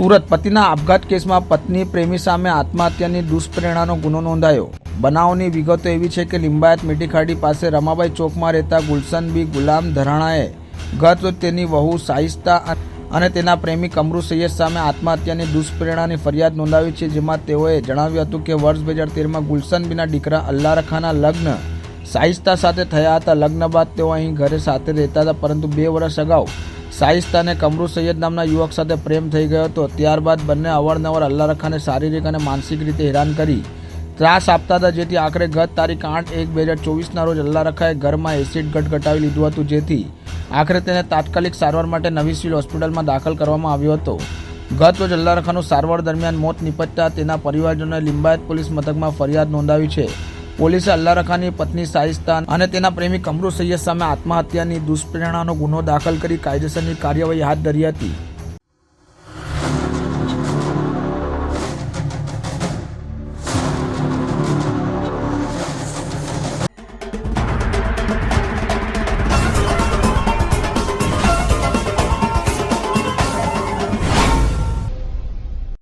સુરત પતિના આપઘાત કેસમાં પત્ની પ્રેમી સામે આત્મહત્યાની દુષ્પ્રેરણાનો ગુનો નોંધાયો. બનાવની વિગતો એવી છે કે લિંબાયત મીઠીખાડી પાસે રમાબાઈ ચોકમાં રહેતા ગુલશન બી ગુલામ ધરાણાએ ગત તેની વહુ સાહિસ્તા અને તેના પ્રેમી કમરુ સૈયદ સામે આત્મહત્યાની દુષ્પ્રેરણાની ફરિયાદ નોંધાવી છે, જેમાં તેઓએ જણાવ્યું હતું કે વર્ષ બે હજાર તેરમાં ગુલશન બીના દીકરા અલ્લારખાના લગ્ન સાહિસ્તા સાથે થયા હતા. લગ્ન બાદ તેઓ અહીં ઘરે સાથે રહેતા હતા, પરંતુ બે વર્ષ અગાઉ સાહિસ્તાને કમરુ સૈયદ નામના યુવક સાથે પ્રેમ થઈ ગયો હતો. ત્યારબાદ બંને અવારનવાર અલ્લારખાને શારીરિક અને માનસિક રીતે હેરાન કરી ત્રાસ આપતા હતા, જેથી આખરે ગત તારીખ આઠ એક બે હજાર ચોવીસના રોજ અલ્લારખાએ ઘરમાં એસિડ ગટગટાવી લીધું હતું, જેથી આખરે તેને તાત્કાલિક સારવાર માટે નવી સિવિલ હોસ્પિટલમાં દાખલ કરવામાં આવ્યો હતો. ગત રોજ અલ્લારખાનું સારવાર દરમિયાન મોત નિપજતા તેના પરિવારજનોએ લિંબાયત પોલીસ મથકમાં ફરિયાદ નોંધાવી છે. પોલીસે અલ્લારખાની પત્ની સાહિસ્તાન અને તેના પ્રેમી કમરુ સૈયદ સામે આત્મહત્યાની દુષ્પ્રેરણાનો ગુનો દાખલ કરી કાયદેસરની કાર્યવાહી હાથ ધરી હતી.